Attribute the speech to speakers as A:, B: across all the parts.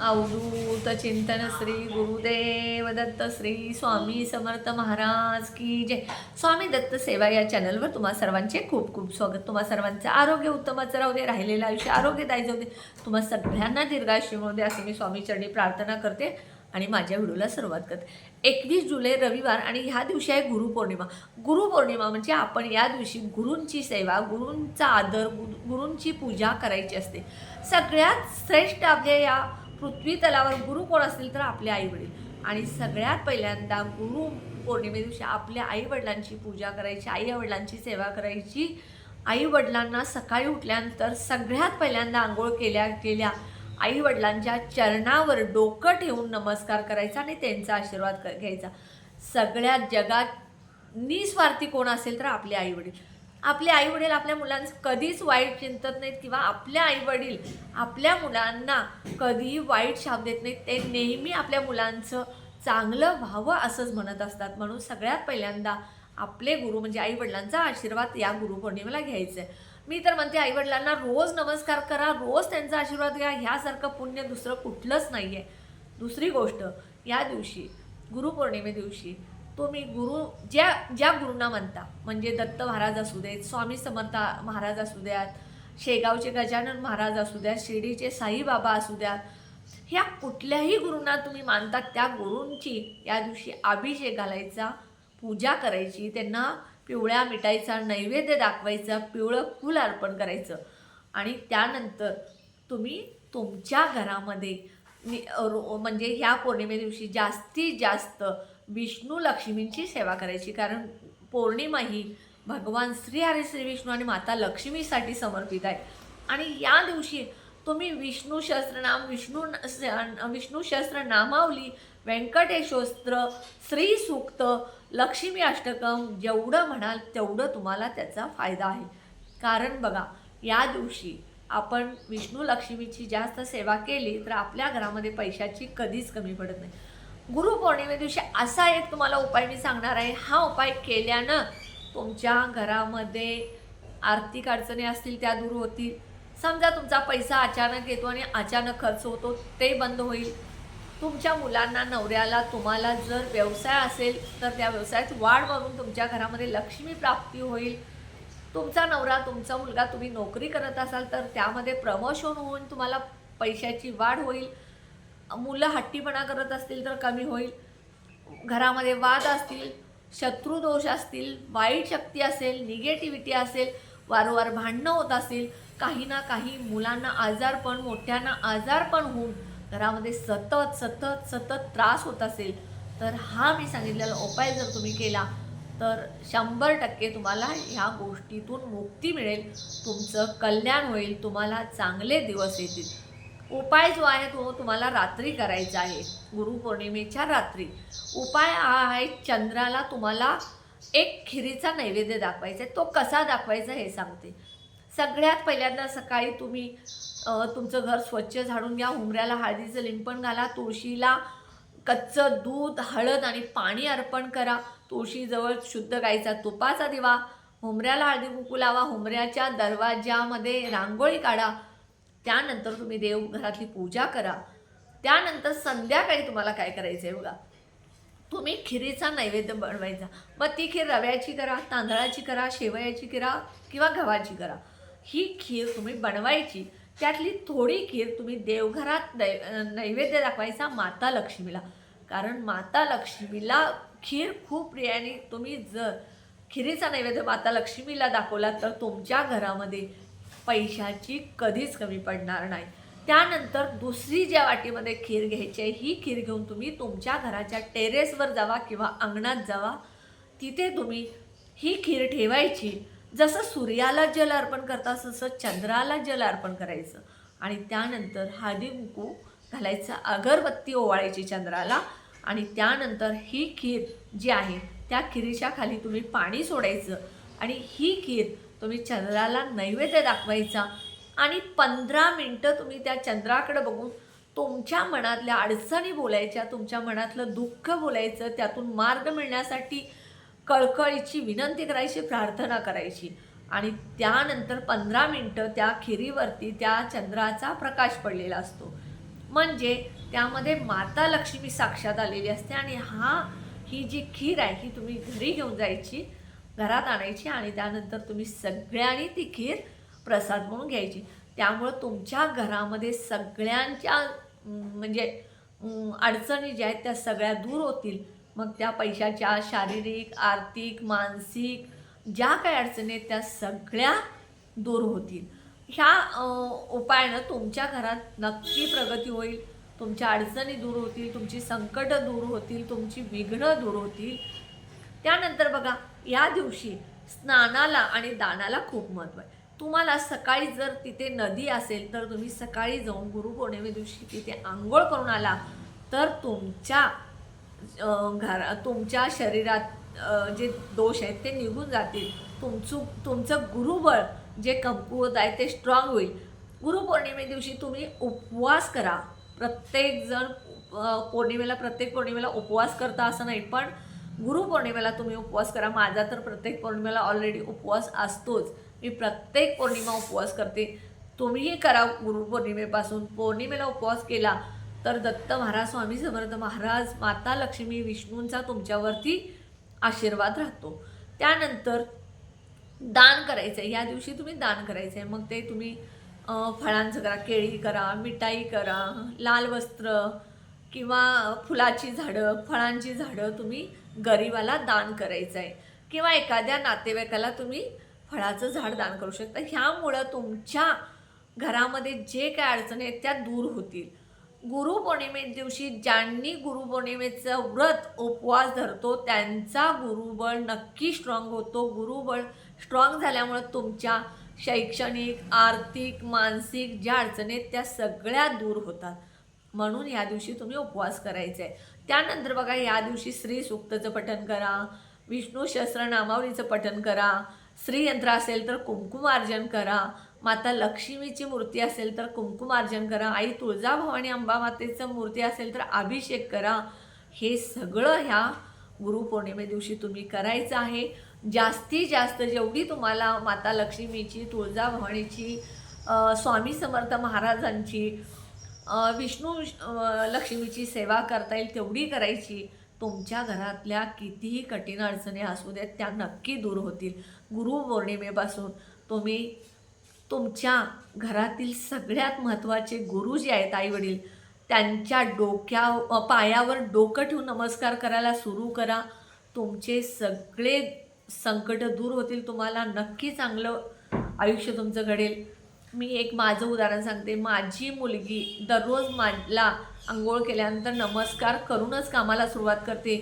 A: अवधूत चिंतन श्री गुरुदेव दत्त श्री स्वामी समर्थ महाराज की जय. स्वामी दत्त सेवा या चॅनलवर तुम्हा सर्वांचे खूप खूप स्वागत. तुम्हा सर्वांचं आरोग्य उत्तमाचं राहू दे राहिलेलं आयुष्य आरोग्यदायी जाऊ दे. तुम्हा सगळ्यांना दीर्घायुष्य मिळू दे असे मी स्वामी चरणी प्रार्थना करते आणि माझ्या व्हिडिओला सुरुवात करते. एकवीस जुलै रविवार आणि ह्या दिवशी आहे गुरुपौर्णिमा गुरुपौर्णिमा म्हणजे आपण या दिवशी गुरूंची सेवा गुरूंचा आदर गुरु- गुरूंची पूजा करायची असते. सगळ्यात श्रेष्ठ आपल्या या पृथ्वी तलावर गुरु कोण असतील तर आपले आई वडील. आणि सगळ्यात पहिल्यांदा गुरु पौर्णिमे दिवशी आपल्या आई वडिलांची पूजा करायची आई वडिलांची सेवा करायची. आई वडिलांना सकाळी उठल्यानंतर सगळ्यात पहिल्यांदा आंघोळ केल्या केल्या आई वडिलांच्या चरणावर डोकं ठेवून नमस्कार करायचा आणि त्यांचा आशीर्वाद घ्यायचा. सगळ्या जगात निस्वार्थी कोण असेल तर आपले आई वडील. आपले आई वडील आपल्या मुलांचं कधीच वाईट चिंतत नाहीत किंवा आपल्या आई वडील आपल्या मुलांना कधीही वाईट शाप देत नाहीत ते नेहमी आपल्या मुलांचं चांगलं व्हावं असंच म्हणत असतात. म्हणून सगळ्यात पहिल्यांदा आपले गुरु म्हणजे आई वडिलांचा आशीर्वाद या गुरुपौर्णिमेला घ्यायचा. आहे मी तर म्हणते आई वडिलांना रोज नमस्कार करा रोज त्यांचा आशीर्वाद घ्या ह्यासारखं पुण्य दुसरं कुठलंच नाही आहे दुसरी गोष्ट या दिवशी गुरुपौर्णिमे दिवशी तुम्ही गुरु ज्या ज्या गुरूंना म्हणता म्हणजे दत्त महाराज असू देत स्वामी समर्थ महाराज असू द्यात शेगावचे गजानन महाराज असू द्यात शिर्डीचे साईबाबा असू द्यात ह्या कुठल्याही गुरूंना तुम्ही मानता त्या गुरूंची या दिवशी अभिषेक घालायचा पूजा करायची त्यांना पिवळ्या मिठाईचा नैवेद्य दाखवायचा पिवळं फूल अर्पण करायचं. आणि त्यानंतर तुम्ही तुमच्या घरामध्ये रो- म्हणजे ह्या पौर्णिमे दिवशी जास्तीत जास्त विष्णू लक्ष्मींची सेवा करायची. कारण पौर्णिमा ही भगवान श्री हरी श्री विष्णू आणि माता लक्ष्मीसाठी समर्पित आहे. आणि या दिवशी तुम्ही विष्णू सहस्त्रनाम विष्णू विष्णू सहस्त्र नामावली व्यंकटेशोस्त्र श्री सूक्त लक्ष्मी अष्टकम जेवढं म्हणाल तेवढं तुम्हाला त्याचा फायदा आहे. कारण बघा या दिवशी आपण विष्णू लक्ष्मीची जास्त सेवा केली तर आपल्या घरामध्ये पैशाची कधीच कमी पडत नाही. गुरुपौर्णिमे दिवशी असा एक तुम्हाला उपाय मी सांगणार आहे. हा उपाय केल्यानं तुमच्या घरामध्ये आर्थिक अडचणी असतील त्या दूर होतील. समजा तुमचा पैसा अचानक येतो आणि अचानक खर्च होतो ते बंद होईल. तुमच्या मुलांना नवऱ्याला तुम्हाला जर व्यवसाय असेल तर त्या व्यवसायात वाढ मारून तुमच्या घरामध्ये लक्ष्मी प्राप्ती होईल. तुमचा नवरा तुमचा मुलगा तुम्ही नोकरी करत असाल तर त्यामध्ये प्रमोशन होऊन तुम्हाला पैशाची वाढ होईल. मुलं हट्टीपणा करत असतील तर कमी होईल. घरामध्ये वाद असतील शत्रुदोष असतील वाईट शक्ती असेल निगेटिव्हिटी असेल वारंवार भांडणं होत असतील काही ना काही मुलांना आजारपण मोठ्यांना आजारपण होऊन घरामध्ये सतत सतत सतत त्रास होत असेल तर हा मी सांगितलेला उपाय जर तुम्ही केला तर शंभर टक्के तुम्हाला ह्या गोष्टीतून मुक्ती मिळेल तुमचं कल्याण होईल तुम्हाला चांगले दिवस येतील. उपाय जो आहे तो तुम्हाला रात्री करायचा आहे. गुरुपौर्णिमेच्या रात्री. उपाय हा आहे चंद्राला तुम्हाला एक खिरीचा नैवेद्य दाखवायचा आहे. तो कसा दाखवायचा हे सांगते. सगळ्यात पहिल्यांदा सकाळी तुम्ही तुमचं घर स्वच्छ झाडून घ्या. उमऱ्याला हळदीचं लिंपण घाला. तुळशीला कच्चं दूध हळद आणि पाणी अर्पण करा. तुळशीजवळ शुद्ध गाईचा तुपाचा दिवा. हुमऱ्याला हळदी कुंकू लावा. हुमऱ्याच्या दरवाज्यामध्ये रांगोळी काढा. त्यानंतर तुम्ही देवघरातली पूजा करा. त्यानंतर संध्याकाळी तुम्हाला काय करायचं आहे बघा. तुम्ही खिरीचा नैवेद्य बनवायचा. मग ती खीर रव्याची करा तांदळाची करा शेवयाची करा किंवा गव्हाची करा. ही खीर तुम्ही बनवायची. त्यातली थोडी खीर तुम्ही देवघरात दै नैवेद्य दाखवायचा माता लक्ष्मीला. कारण माता लक्ष्मीला खीर खूप प्रिय आणि तुम्ही जर खिरीचा नैवेद्य माता लक्ष्मीला दाखवला तर तुमच्या घरामध्ये पैशाची कधीच कमी पडणार नाही. त्यानंतर दुसरी ज्या वाटीमध्ये खीर घ्यायची आहे ही खीर घेऊन तुम्ही तुमच्या घराच्या टेरेसवर जावा किंवा अंगणात जावा. तिथे तुम्ही ही खीर ठेवायची. जसं सूर्याला जल अर्पण करता तसं चंद्राला जल अर्पण करायचं. आणि त्यानंतर हळदी कुंकू घालायचं अगरबत्ती ओवाळायची चंद्राला. आणि त्यानंतर ही खीर जी आहे त्या खिरीच्या खाली तुम्ही पाणी सोडायचं. आणि ही खीर तुम्ही चंद्राला नैवेद्य दाखवायचा आणि पंधरा मिनटं तुम्ही त्या चंद्राकडे बघून तुमच्या मनातल्या अडचणी बोलायच्या तुमच्या मनातलं दुःख बोलायचं त्यातून मार्ग मिळण्यासाठी कळकळीची विनंती करायची प्रार्थना करायची. आणि त्यानंतर पंधरा मिनटं त्या खिरीवरती त्या चंद्राचा प्रकाश पडलेला असतो. म्हणजे त्यामध्ये माता लक्ष्मी साक्षात आलेली असते आणि हा ही जी खीर आहे ही तुम्ही घरी घेऊन जायची. घरात आणायची आणि त्यानंतर तुम्ही सगळ्यांनी ती खीर प्रसाद म्हणून घ्यायची. त्यामुळं तुमच्या घरामध्ये सगळ्यांच्या म्हणजे अडचणी ज्या आहेत त्या सगळ्या दूर होतील. मग त्या पैशाच्या शारीरिक आर्थिक मानसिक ज्या काही अडचणी आहेत त्या सगळ्या दूर होतील. ह्या उपायानं तुमच्या घरात नक्की प्रगती होईल. तुमच्या अडचणी दूर होतील तुमची संकटं दूर होतील तुमची विघ्न दूर होतील. त्यानंतर बघा या दिवशी स्नानाला आणि दानाला खूप महत्त्व आहे. तुम्हाला सकाळी जर तिथे नदी असेल तर तुम्ही सकाळी जाऊन गुरुपौर्णिमे दिवशी तिथे आंघोळ करून आला तर तुमच्या घरा तुमच्या शरीरात जे दोष आहेत ते निघून जातील. तुमचं तुमचं गुरुबळ जे कमकुवत आहे ते स्ट्रॉंग होईल. गुरुपौर्णिमे दिवशी तुम्ही उपवास करा. प्रत्येकजण पौर्णिमेला प्रत्येक पौर्णिमेला उपवास करता असं नाही पण गुरुपौर्णिमेला तुम्ही उपवास करा. माझा तर प्रत्येक पौर्णिमेला ऑलरेडी उपवास असतोच. मी प्रत्येक पौर्णिमा उपवास करते. तुम्हीही करा गुरुपौर्णिमेपासून पौर्णिमेला उपवास केला तर दत्त महाराज स्वामी समर्थ महाराज माता लक्ष्मी विष्णूंचा तुमच्यावरती आशीर्वाद राहतो. त्यानंतर दान करायचं आहे या दिवशी तुम्ही दान करायचं आहे मग ते तुम्ही फळांचं करा केळी करा मिठाई करा लाल वस्त्र किंवा फुलाची झाडं फळांची झाडं तुम्ही गरिबाला दान करायचं आहे किंवा एखाद्या नातेवाईकाला तुम्ही फळाचं झाड दान करू शकता. ह्यामुळं तुमच्या घरामध्ये जे काय अडचणी आहेत त्या दूर होतील. गुरुपौर्णिमे दिवशी ज्यांनी गुरुपौर्णिमेचं व्रत उपवास धरतो त्यांचा गुरुबळ नक्की स्ट्रॉंग होतो. गुरुबळ स्ट्रॉंग झाल्यामुळं तुमच्या शैक्षणिक आर्थिक मानसिक ज्या अडचणी आहेत त्या सगळ्या दूर होतात. म्हणून या दिवशी तुम्ही उपवास करायचा आहे त्यानंतर बघा या दिवशी श्री सूक्तचं पठन करा विष्णू सहस्रनामावलीचं पठन करा श्रीयंत्र असेल तर कुंकुमार्जन करा माता लक्ष्मीची मूर्ती असेल तर कुंकुमार्जन करा आई तुळजाभवानी अंबा मातेचं मूर्ती असेल तर अभिषेक करा. हे सगळं ह्या गुरुपौर्णिमे दिवशी तुम्ही करायचं आहे. जास्तीत जास्त जेवढी तुम्हाला माता लक्ष्मीची तुळजाभवानीची स्वामी समर्थ महाराजांची विष्णू लक्ष्मीची सेवा करता येईल तेवढी करायची. तुमच्या घरातल्या कितीही कठीण अडचणी असू देत त्या नक्की दूर होतील. गुरुपौर्णिमेपासून तुम्ही तुमच्या घरातील सगळ्यात महत्त्वाचे गुरु जे आहेत आईवडील त्यांच्या डोक्या पायावर डोकं ठेवून नमस्कार करायला सुरू करा. तुमचे सगळे संकट दूर होतील. तुम्हाला नक्की चांगलं आयुष्य तुमचं घडेल. मी एक माझं उदाहरण सांगते. माझी मुलगी दररोज मला आंघोळ केल्यानंतर नमस्कार करूनच कामाला सुरुवात करते.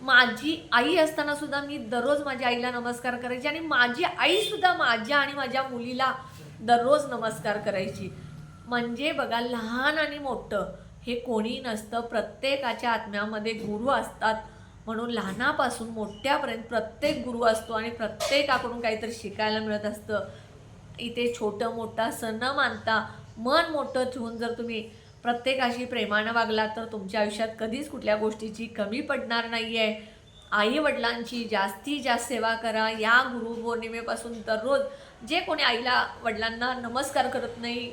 A: माझी आई असताना सुद्धा मी दररोज माझ्या आईला नमस्कार करायची आणि माझी आईसुद्धा माझ्या आणि माझ्या मुलीला दररोज नमस्कार करायची. म्हणजे बघा लहान आणि मोठं हे कोणी नसतं. प्रत्येकाच्या आत्म्यामध्ये गुरु असतात. म्हणून लहानापासून मोठ्यापर्यंत प्रत्येक गुरु असतो आणि प्रत्येकाकडून काहीतरी शिकायला मिळत असतं. इथे छोटं मोठं असं न मानता मन मोठं ठेवून जर तुम्ही प्रत्येकाशी प्रेमानं वागला तर तुमच्या आयुष्यात कधीच कुठल्या गोष्टीची कमी पडणार नाही आहे आई वडिलांची जास्तीत जास्त सेवा करा. या गुरुपौर्णिमेपासून दररोज जे कोणी आईला वडिलांना नमस्कार करत नाही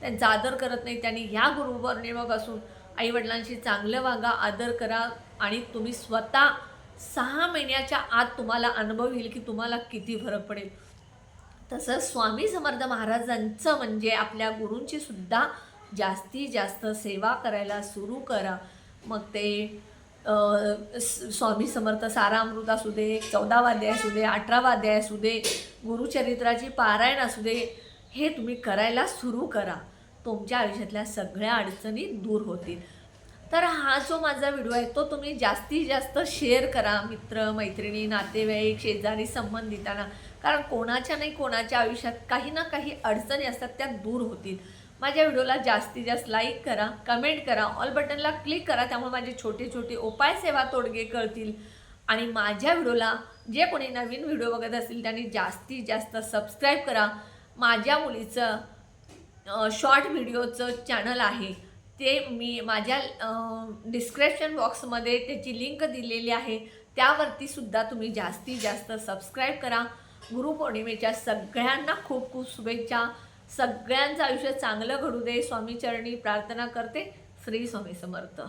A: त्यांचा आदर करत नाही त्यांनी ह्या गुरुपौर्णिमेपासून आई वडिलांशी चांगलं वागा आदर करा आणि तुम्ही स्वतः सहा महिन्याच्या आत तुम्हाला अनुभव येईल की तुम्हाला किती फरक पडेल. तसंच स्वामी समर्थ महाराजांचं म्हणजे आपल्या गुरूंची सुद्धा जास्तीत जास्त सेवा करायला सुरू करा. मग ते स्वामी समर्थ सारामृत असू दे चौदावाध्याय असू दे अठरावाध्याय असू दे गुरुचरित्राची पारायण असू दे हे तुम्ही करायला सुरू करा. तुमच्या आयुष्यातल्या सगळ्या अडचणी दूर होतील. तर हा जो माझा व्हिडिओ आहे तो तुम्ही जास्तीत जास्त शेअर करा मित्र मैत्रिणी नातेवाईक शेजारी संबंधितांना. कारण कोणाच्या नाही कोणाच्या आयुष्यात काही ना काही अडचणी असतात त्या दूर होतील. माझ्या व्हिडिओला जास्तीत जास्त लाईक करा कमेंट करा ऑल बटनला क्लिक करा त्यामुळे माझे छोटे छोटे उपाय सेवा तोडगे कळतील. आणि माझ्या व्हिडिओला जे कोणी नवीन व्हिडिओ बघत असतील त्यांनी जास्तीत जास्त सबस्क्राईब करा. माझ्या मुलीचं शॉर्ट व्हिडिओचं चॅनल आहे. ते मी माझ्या डिस्क्रिप्शन बॉक्समध्ये त्याची लिंक दिलेली आहे. त्यावरती सुद्धा तुम्ही जास्तीत जास्त सबस्क्राईब करा. गुरुपौर्णिमेच्या सगळ्यांना खूप खूप शुभेच्छा. सगळ्यांचं आयुष्य चांगलं घडू दे. स्वामीचरणी प्रार्थना करते. श्री स्वामी समर्थ.